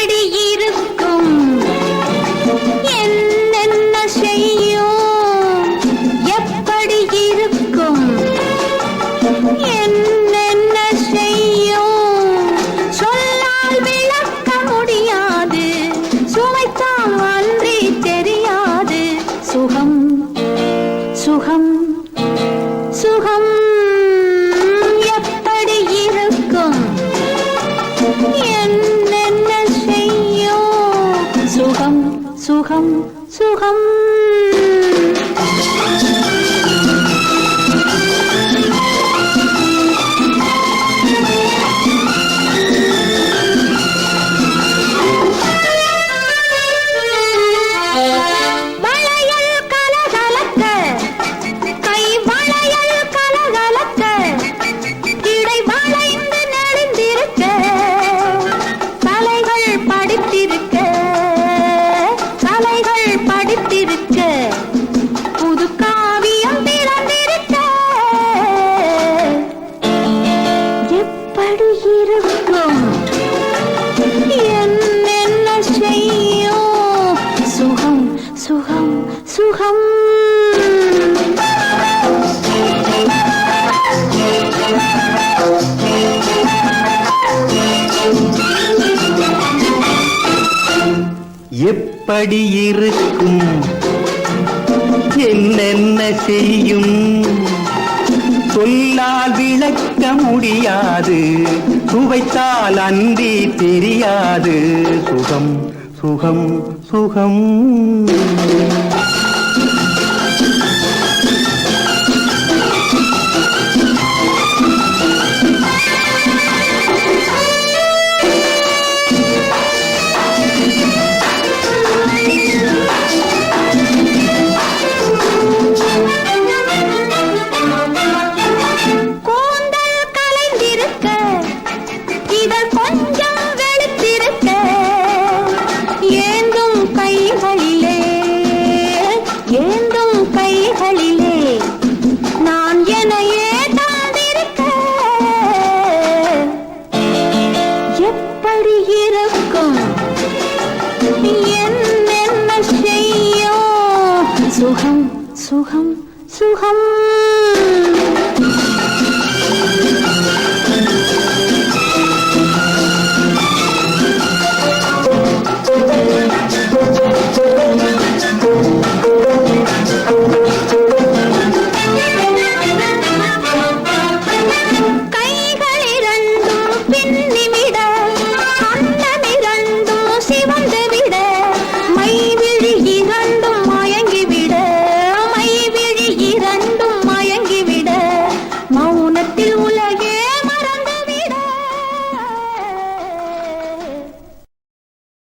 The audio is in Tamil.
எப்படி lòng dù không சுகம். எப்படி இருக்கும்? என்னென்ன செய்யும்? சொல்லால் விளக்க முடியாது. சுவைத்தால் அன்றி தெரியாது. சுகம். സുഖം സുഖം സുഖം സുഖം സുഖം.